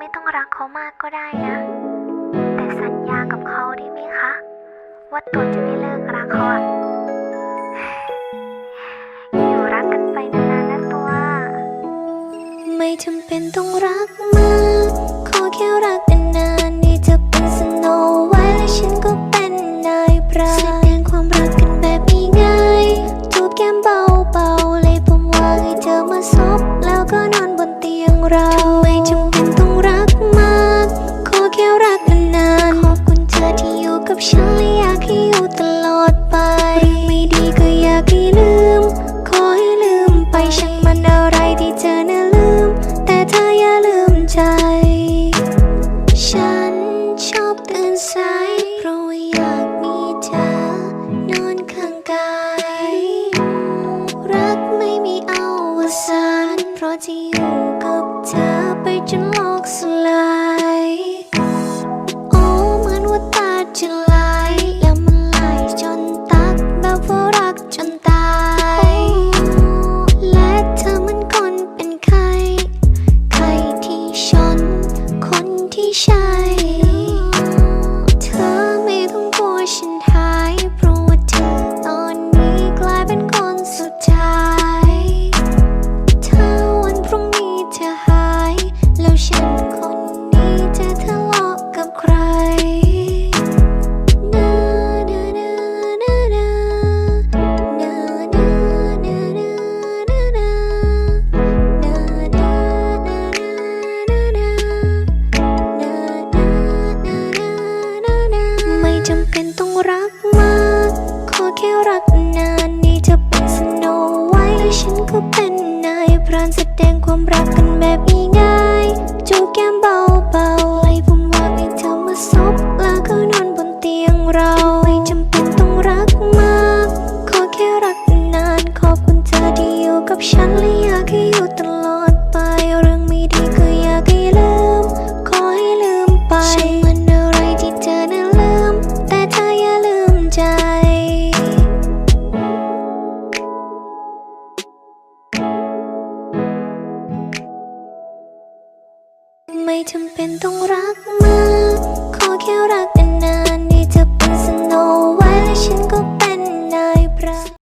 ไม่ต้องรักเขามากก็ได้นะ แต่สัญญากับเขาได้ไหมคะ ว่าตัวจะไม่เลิกรักเขาอะอยู่รักกันไปนานๆนะตัว ไม่จำเป็นต้องรักมาก ขอแค่รักกันนานๆนี่จะเป็นสโนไว้และฉันก็เป็นนายพรานแสดงความรักกันแบบง่ายๆจูบแก้มเบาๆเลยผมวางให้เธอมาซบแล้วก็นอนบนเตียงเรา ดไปเรื่องไม่ดีก็อยากให้ลืม ขอให้ลืมไปช่างมันอะไรที่เธอน่ะลืม แต่เธออย่าลืมใจ ฉันชอบตื่นสายเพราะว่าอยากมีเธอนอนข้างกาย รักไม่มีอวสานเพราะที่อยู่กับเธอไปจนโลกสลาย shine. รักมาก ขอแค่รักนานนี่จะเป็นสโนไว้ฉันก็เป็นนายพรานแสดงความรักกันแบบง่ายจูบแก้มเบา ไม่จำเป็นต้องรักมาก ขอแค่รัก